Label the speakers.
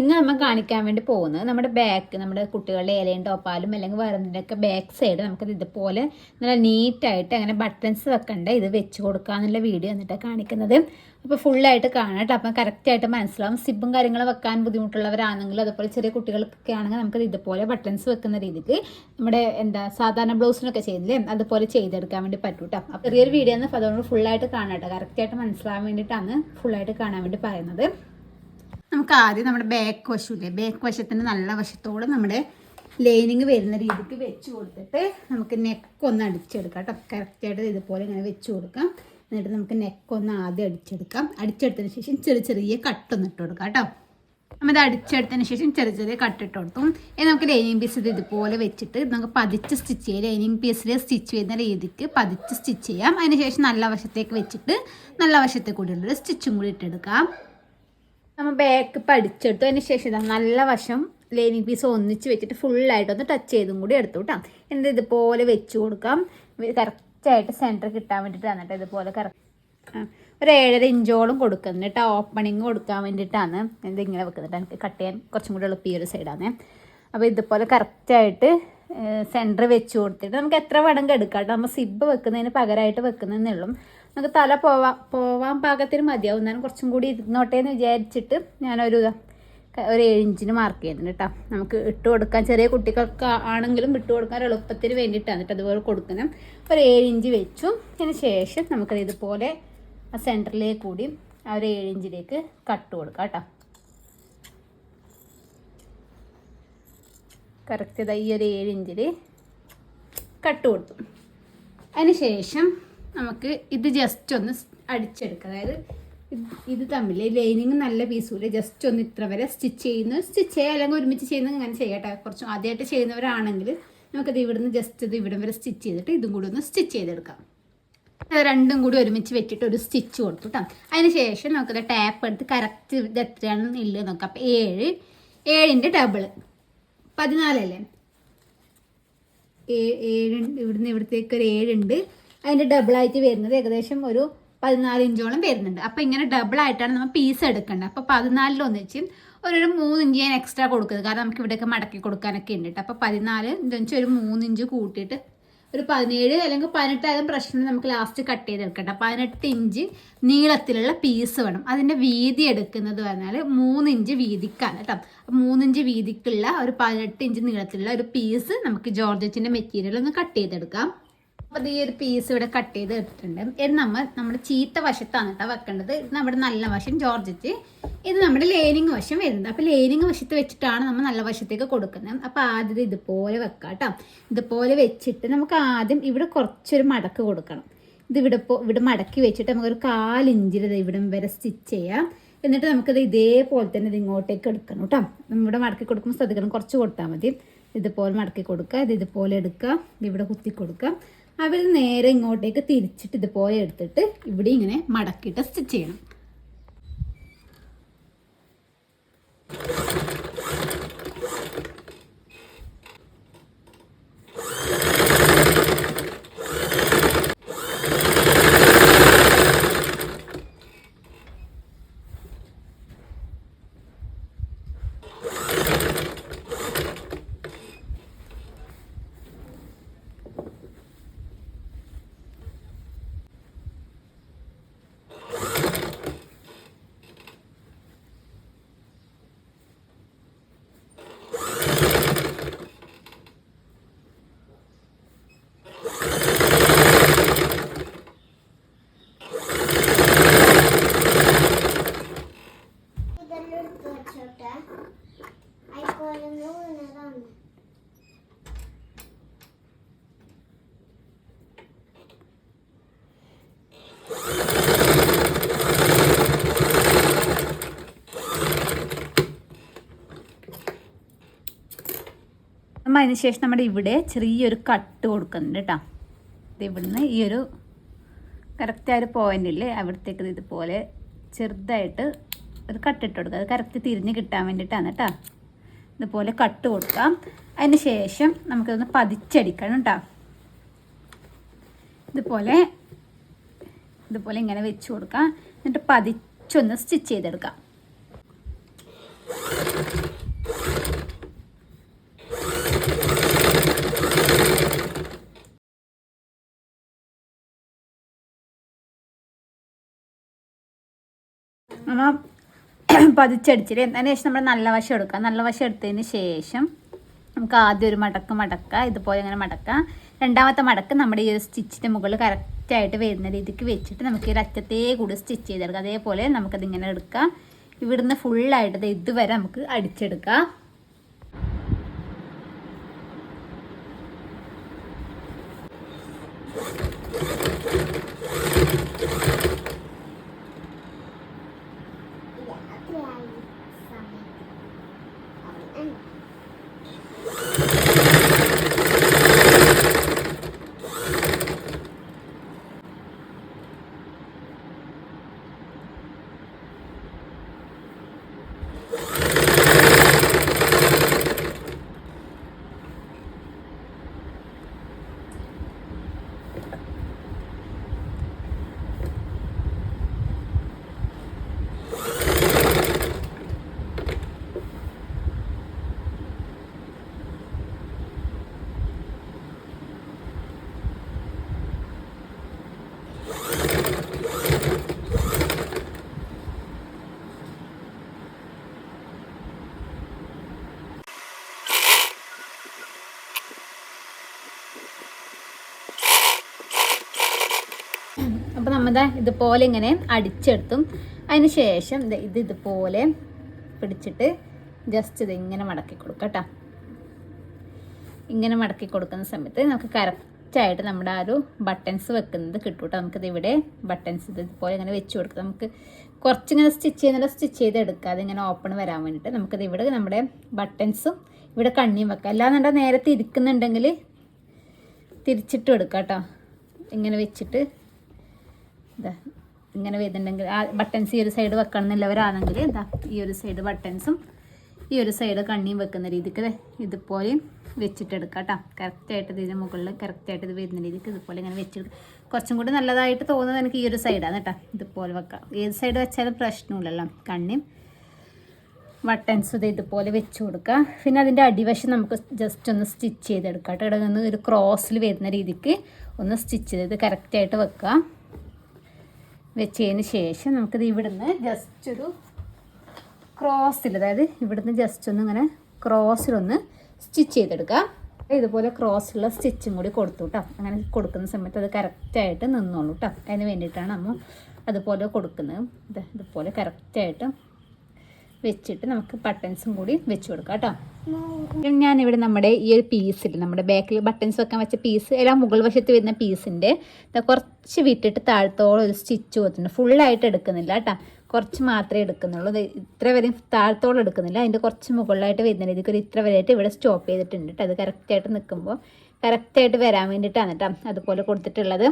Speaker 1: ഇന്ന് നമ്മൾ കാണിക്കാൻ വേണ്ടി പോകുന്നത് നമ്മുടെ ബാക്ക് നമ്മുടെ കുട്ടികളുടെ ഇലയും ടോപ്പാലും അല്ലെങ്കിൽ വേറെന്തിന്റെയൊക്കെ ബാക്ക് സൈഡ് നമുക്കത് ഇതുപോലെ നല്ല നീറ്റായിട്ട് അങ്ങനെ ബട്ടൺസ് വെക്കണ്ട? ഇത് വെച്ച് കൊടുക്കാന്നുള്ള വീഡിയോ എന്നിട്ട് കാണിക്കുന്നത്. അപ്പോൾ ഫുള്ളായിട്ട് കാണാം കേട്ടോ. അപ്പം കറക്റ്റായിട്ട് മനസ്സിലാവും. സിബും കാര്യങ്ങളും വെക്കാൻ ബുദ്ധിമുട്ടുള്ളവരാണെങ്കിൽ അതുപോലെ ചെറിയ കുട്ടികൾക്കൊക്കെ ആണെങ്കിൽ നമുക്കത് ഇതുപോലെ ബട്ടൺസ് വെക്കുന്ന രീതിക്ക് നമ്മുടെ എന്താ സാധാരണ ബ്ലൗസിനൊക്കെ ചെയ്തില്ലേ അതുപോലെ ചെയ്തെടുക്കാൻ വേണ്ടി പറ്റും കേട്ടോ. അപ്പോൾ ചെറിയൊരു വീഡിയോ അപ്പോൾ അതുകൊണ്ട് ഫുള്ളായിട്ട് കാണാം കേട്ടോ. കറക്റ്റായിട്ട് മനസ്സിലാവാൻ വേണ്ടിയിട്ടാണ് ഫുള്ളായിട്ട് കാണാൻ വേണ്ടി പറയുന്നത്. നമുക്ക് ആദ്യം നമ്മുടെ ബാക്ക് വശമില്ലേ? ബാക്ക് വശത്തിന്റെ നല്ല വശത്തോടെ നമ്മുടെ ലൈനിങ് വരുന്ന രീതിക്ക് വെച്ച് കൊടുത്തിട്ട് നമുക്ക് നെക്ക് ഒന്ന് അടിച്ചെടുക്കാം കേട്ടോ. കറക്റ്റായിട്ട് ഇതുപോലെ ഇങ്ങനെ വെച്ച് കൊടുക്കാം. എന്നിട്ട് നമുക്ക് നെക്ക് ഒന്ന് ആദ്യം അടിച്ചെടുക്കാം. അടിച്ചെടുത്തതിന് ശേഷം ചെറിയ ചെറിയ കട്ടൊന്ന് ഇട്ട് കൊടുക്കാം കേട്ടോ. നമ്മൾ ഇത് അടിച്ചെടുത്തതിന് ശേഷം ചെറിയ ചെറിയ കട്ടിട്ട് കൊടുത്തു ഇനി നമുക്ക് ലൈനിങ് പീസ് ഇത് ഇതുപോലെ വെച്ചിട്ട് നമുക്ക് പതിച്ച് സ്റ്റിച്ച് ചെയ്യാം. ലൈനിങ് പീസിൽ സ്റ്റിച്ച് ചെയ്യുന്ന രീതിക്ക് പതിച്ച് സ്റ്റിച്ച് ചെയ്യാം. അതിന് ശേഷം നല്ല വശത്തേക്ക് വെച്ചിട്ട് നല്ല വശത്തെ കൂടിയുള്ളൊരു സ്റ്റിച്ചും കൂടി ഇട്ടെടുക്കാം. നമ്മൾ ബാക്ക് പഠിച്ചെടുത്തു അതിന് ശേഷം നല്ല വശം ലൈനിങ് പീസ് ഒന്നിച്ച് വെച്ചിട്ട് ഫുള്ളായിട്ട് ഒന്ന് ടച്ച് ചെയ്തും കൂടി എടുത്തു കേട്ടോ എന്നിട്ട് ഇതുപോലെ വെച്ച് കൊടുക്കാം. കറക്റ്റായിട്ട് സെന്റർ കിട്ടാൻ വേണ്ടിയിട്ടാണ് കേട്ടോ ഇതുപോലെ കറക്റ്റ് ഒരു ഏഴര ഇഞ്ചോളം കൊടുക്കുന്നുണ്ട് കേട്ടോ ഓപ്പണിങ് കൊടുക്കാൻ വേണ്ടിയിട്ടാണ് ഇങ്ങനെ വെക്കുന്നത് എനിക്ക് കട്ട് ചെയ്യാൻ കുറച്ചും കൂടി എളുപ്പം ഈ ഒരു സൈഡാണ് അപ്പോൾ ഇതുപോലെ കറക്റ്റായിട്ട് സെന്റർ വെച്ച് കൊടുത്തിട്ട് നമുക്ക് എത്ര വടം എടുക്കാം കേട്ടോ നമ്മൾ സിബ് വെക്കുന്നതിന് പകരമായിട്ട് വെക്കുന്നതെന്നേ ഉള്ളൂ. നമുക്ക് തല പോവാൻ പോവാൻ പാകത്തിന് മതിയാവും. എന്നാലും കുറച്ചും കൂടി ഇരുന്നോട്ടെ എന്ന് വിചാരിച്ചിട്ട് ഞാനൊരു ഒരു ഏഴിഞ്ചിന് മാർക്ക് ചെയ്യുന്നുണ്ട് കേട്ടോ നമുക്ക് ഇട്ട് കൊടുക്കാൻ ചെറിയ കുട്ടികൾക്ക് ആണെങ്കിലും ഇട്ട് കൊടുക്കാൻ എളുപ്പത്തിന് വേണ്ടിയിട്ടാണ് കേട്ടോ അതുപോലെ കൊടുക്കണം ഒരു ഏഴിഞ്ച് വെച്ചു. അതിന് ശേഷം നമുക്കത് ഇതുപോലെ ആ സെന്ററിലേക്ക് കൂടി ആ ഒരു ഏഴിഞ്ചിലേക്ക് കട്ട് കൊടുക്കാം കേട്ടോ കറക്റ്റ് ഈ ഒരു ഏഴിഞ്ചിൽ കട്ട് കൊടുത്തു. അതിന് ശേഷം നമുക്ക് ഇത് ജസ്റ്റ് ഒന്ന് അടിച്ചെടുക്കുക അതായത് ഇത് തമ്മിൽ ലൈനിങ് നല്ല പീസൂൽ ജസ്റ്റ് ഒന്ന് ഇത്ര വരെ സ്റ്റിച്ച് ചെയ്യുന്നു. സ്റ്റിച്ച് ചെയ്യുക അല്ലെങ്കിൽ ഒരുമിച്ച് ചെയ്യുന്നത് അങ്ങനെ ചെയ്യട്ടെ കുറച്ച് ആദ്യമായിട്ട് ചെയ്യുന്നവരാണെങ്കിൽ നമുക്കത് ഇവിടുന്ന് ജസ്റ്റ് ഇത് ഇവിടം വരെ സ്റ്റിച്ച് ചെയ്തിട്ട് ഇതും കൂടി ഒന്ന് സ്റ്റിച്ച് ചെയ്തെടുക്കാം. രണ്ടും കൂടി ഒരുമിച്ച് വെച്ചിട്ട് ഒരു സ്റ്റിച്ച് കൊടുത്തു കേട്ടോ അതിന് ശേഷം നമുക്കത് ടാപ്പ് എടുത്ത് കറക്റ്റ് ഇത് എത്രയാണെന്ന് ഇല്ല നോക്കാം. അപ്പം ഏഴ് ഏഴിന്റെ ഡബിൾ പതിനാലല്ലേ? ഏഴ് ഇവിടുന്ന് ഇവിടത്തേക്ക് ഒരു ഏഴുണ്ട്. അതിന്റെ ഡബിളായിട്ട് വരുന്നത് ഏകദേശം ഒരു പതിനാല് ഇഞ്ചോളം വരുന്നുണ്ട്. അപ്പോൾ ഇങ്ങനെ ഡബിൾ ആയിട്ടാണ് നമ്മൾ പീസ് എടുക്കേണ്ടത്. അപ്പോൾ പതിനാലിൽ ഒന്നിച്ച് ഒരു മൂന്ന് ഇഞ്ച് ഞാൻ എക്സ്ട്രാ കൊടുക്കുന്നത്. കാരണം നമുക്ക് ഇവിടെയൊക്കെ മടക്കി കൊടുക്കാനൊക്കെ ഉണ്ട് കേട്ടോ. അപ്പോൾ പതിനാല് ഇഞ്ച് ഒരു മൂന്ന് ഇഞ്ച് കൂട്ടിയിട്ട് ഒരു പതിനേഴ് അല്ലെങ്കിൽ പതിനെട്ടായാലും പ്രശ്നം നമുക്ക് ലാസ്റ്റ് കട്ട് ചെയ്തെടുക്കട്ടെ പതിനെട്ട് ഇഞ്ച് നീളത്തിലുള്ള പീസ് വേണം. അതിന്റെ വീതി എടുക്കുന്നത് പറഞ്ഞാൽ മൂന്ന് ഇഞ്ച് വീതിക്കാണ് കേട്ടോ. മൂന്ന് ഇഞ്ച് വീതിക്കുള്ള ഒരു പതിനെട്ട് ഇഞ്ച് നീളത്തിലുള്ള ഒരു പീസ് നമുക്ക് ജോർജറ്റിന്റെ മെറ്റീരിയൽ ഒന്ന് കട്ട് ചെയ്തെടുക്കാം. അപ്പോൾ ഈ ഒരു പീസ് ഇവിടെ കട്ട് ചെയ്ത് എടുത്തിട്ടുണ്ട്. ഇത് നമ്മൾ നമ്മുടെ ചീത്ത വശത്താണ് കേട്ടോ വെക്കേണ്ടത്. ഇത് നമ്മുടെ നല്ല വശം ജോർജറ്റ്. ഇത് നമ്മുടെ ലേനിങ് വശം വരുന്നത്. അപ്പോൾ ലേനിങ് വശത്ത് വെച്ചിട്ടാണ് നമ്മൾ നല്ല വശത്തേക്ക് കൊടുക്കുന്നത്. അപ്പോൾ ആദ്യം ഇതുപോലെ വെക്കാം കേട്ടോ ഇതുപോലെ വെച്ചിട്ട് നമുക്ക് ആദ്യം ഇവിടെ കുറച്ചൊരു മടക്ക് കൊടുക്കണം. ഇത് ഇവിടെ ഇവിടെ മടക്കി വെച്ചിട്ട് നമുക്കൊരു കാലിഞ്ചിൽ ഇവിടം വരെ സ്റ്റിച്ച് ചെയ്യാം. എന്നിട്ട് നമുക്കത് ഇതേപോലെ തന്നെ ഇത് ഇങ്ങോട്ടേക്ക് എടുക്കണം കേട്ടോ നമ്മുടെ മടക്കി കൊടുക്കുമ്പോൾ ശ്രദ്ധിക്കണം. കുറച്ച് കൊടുത്താൽ മതി. ഇതുപോലെ മടക്കി കൊടുക്കുക. ഇത് ഇതുപോലെ എടുക്കുക. ഇവിടെ കുത്തി കൊടുക്കുക. അവർ നേരെ ഇങ്ങോട്ടേക്ക് തിരിച്ചിട്ട് ഇതുപോലെ എടുത്തിട്ട് ഇവിടെ ഇങ്ങനെ മടക്കിയിട്ട് സ്റ്റിച്ച് ചെയ്യണം. നമ്മൾ അതിന് ശേഷം നമ്മുടെ ഇവിടെ ചെറിയൊരു കട്ട് കൊടുക്കുന്നുണ്ട് കേട്ടോ. ഇത് ഇവിടുന്ന് ഈ ഒരു കറക്റ്റ് ആ ഒരു പോയിന്റില്ലേ അവിടത്തേക്ക് ഇത് ഇതുപോലെ ചെറുതായിട്ട് ഒരു കട്ടിട്ട് കൊടുക്കുക. അത് കറക്റ്റ് തിരിഞ്ഞ് കിട്ടാൻ വേണ്ടിയിട്ടാണ് കേട്ടോ. ഇതുപോലെ കട്ട് കൊടുക്കാം. അതിന് ശേഷം നമുക്കിതൊന്ന് പതിച്ചടിക്കണം കേട്ടോ. ഇതുപോലെ ഇതുപോലെ ഇങ്ങനെ വെച്ച് കൊടുക്കാം. എന്നിട്ട് പതിച്ചൊന്ന് സ്റ്റിച്ച് ചെയ്തെടുക്കാം. നമ്മൾ പതിച്ചടിച്ചിട്ട് അതിന് ശേഷം നമ്മൾ നല്ല വശം എടുക്കുക നല്ല വശം എടുത്തതിന് ശേഷം നമുക്ക് ആദ്യം ഒരു മടക്ക് മടക്കുക ഇതുപോലെ അങ്ങനെ മടക്കുക രണ്ടാമത്തെ മടക്ക് നമ്മുടെ ഈ ഒരു സ്റ്റിച്ചിന്റെ മുകളിൽ കറക്റ്റായിട്ട് വരുന്ന രീതിക്ക് വെച്ചിട്ട് നമുക്ക് ഈ അറ്റത്തേ കൂടി സ്റ്റിച്ച് ചെയ്തെടുക്കാം. അതേപോലെ നമുക്കതിങ്ങനെ എടുക്കാം. ഇവിടുന്ന് ഫുള്ളായിട്ട് ഇതുവരെ നമുക്ക് അടിച്ചെടുക്കാം.
Speaker 2: Mm.
Speaker 1: അപ്പോൾ നമ്മുടെ ഇതുപോലെ ഇങ്ങനെ അടിച്ചെടുത്തും. അതിന് ശേഷം ഇത് ഇതുപോലെ പിടിച്ചിട്ട് ജസ്റ്റ് ഇത് ഇങ്ങനെ മടക്കി കൊടുക്കുക കേട്ടോ. ഇങ്ങനെ മടക്കി കൊടുക്കുന്ന സമയത്ത് നമുക്ക് കറക്റ്റായിട്ട് നമ്മുടെ ആ ഒരു ബട്ടൺസ് വെക്കുന്നത് കിട്ടും കേട്ടോ നമുക്കിത് ഇവിടെ ബട്ടൺസ് ഇത് ഇതുപോലെ ഇങ്ങനെ വെച്ച് കൊടുക്കാം. നമുക്ക് കുറച്ചിങ്ങനെ സ്റ്റിച്ച് ചെയ്യുന്നില്ല സ്റ്റിച്ച് ചെയ്ത് എടുക്കാതെ ഇങ്ങനെ ഓപ്പൺ വരാൻ വേണ്ടിയിട്ട് നമുക്കിത് ഇവിടെ നമ്മുടെ ബട്ടൺസും ഇവിടെ കണ്ണിയും വെക്കാം. അല്ലാന്നുണ്ടെങ്കിൽ നേരെ തിരിക്കുന്നുണ്ടെങ്കിൽ തിരിച്ചിട്ട് എടുക്കാം കേട്ടോ. ഇങ്ങനെ വെച്ചിട്ട് ഇങ്ങനെ വരുന്നുണ്ടെങ്കിൽ ആ ബട്ടൺസ് ഈ ഒരു സൈഡ് വെക്കണം എന്നുള്ളവരാണെങ്കിൽ എന്താ ഈ ഒരു സൈഡ് ബട്ടൺസും ഈ ഒരു സൈഡ് കണ്ണിയും വെക്കുന്ന രീതിക്ക് ദേ ഇതുപോലെയും വെച്ചിട്ടെടുക്കാം കേട്ടോ കറക്റ്റായിട്ട് ഇതിന് മുകളിൽ കറക്റ്റായിട്ട് ഇത് വരുന്ന രീതിക്ക് ഇതുപോലെ ഇങ്ങനെ വെച്ചെടുക്കുക കുറച്ചും കൂടി നല്ലതായിട്ട് തോന്നുന്നത് എനിക്ക് ഈ ഒരു സൈഡാണ് കേട്ടോ ഇതുപോലെ വെക്കാം. ഏത് സൈഡ് വെച്ചാലും പ്രശ്നമില്ലല്ലോ. കണ്ണിയും ബട്ടൺസ് ഇത് ഇതുപോലെ വെച്ച് കൊടുക്കുക പിന്നെ അതിന്റെ അടിവശം നമുക്ക് ജസ്റ്റ് ഒന്ന് സ്റ്റിച്ച് ചെയ്തെടുക്കാം കേട്ടോ ഇവിടെ നിന്ന് ഒരു ക്രോസിൽ വരുന്ന രീതിക്ക് ഒന്ന് സ്റ്റിച്ച് ചെയ്ത് കറക്റ്റായിട്ട് വെക്കുക വെച്ചതിന് ശേഷം നമുക്കിത് ഇവിടുന്ന് ജസ്റ്റ് ഒരു ക്രോസിൽ അതായത് ഇവിടുന്ന് ജസ്റ്റ് ഒന്ന് ഇങ്ങനെ ക്രോസിലൊന്ന് സ്റ്റിച്ച് ചെയ്തെടുക്കാം ഇതുപോലെ ക്രോസിലുള്ള സ്റ്റിച്ചും കൂടി കൊടുത്തു കേട്ടോ അങ്ങനെ കൊടുക്കുന്ന സമയത്ത് അത് കറക്റ്റായിട്ട് നിന്നോളൂ കേട്ടോ അതിന് വേണ്ടിയിട്ടാണ് നമ്മൾ അതുപോലെ കൊടുക്കുന്നത്. ഇത് ഇതുപോലെ കറക്റ്റായിട്ട് വെച്ചിട്ട് നമുക്ക് ബട്ടൺസും കൂടി വെച്ച് കൊടുക്കാം കേട്ടോ. ഞാനിവിടെ നമ്മുടെ ഈ ഒരു പീസിൽ നമ്മുടെ ബാക്കിൽ ബട്ടൺസ് വെക്കാൻ വെച്ച പീസ് എല്ലാം മുകൾ വശത്ത് വരുന്ന പീസിന്റെ കുറച്ച് വിട്ടിട്ട് താഴത്തോളം ഒരു സ്റ്റിച്ച് കൊടുത്തിട്ടുണ്ട്. ഫുള്ളായിട്ട് എടുക്കുന്നില്ല കേട്ടോ. കുറച്ച് മാത്രമേ എടുക്കുന്നുള്ളൂ. ഇത്ര വരെയും താഴത്തോളം എടുക്കുന്നില്ല. അതിന്റെ കുറച്ച് മുകളിലായിട്ട് വരുന്ന രീതിക്ക് ഒരു ഇത്ര വരെയായിട്ട് ഇവിടെ സ്റ്റോപ്പ് ചെയ്തിട്ടുണ്ട് കേട്ടോ. അത് കറക്റ്റായിട്ട് നിൽക്കുമ്പോൾ കറക്റ്റായിട്ട് വരാൻ വേണ്ടിയിട്ടാണ് കേട്ടോ. അതുപോലെ കൊടുത്തിട്ടുള്ളത്.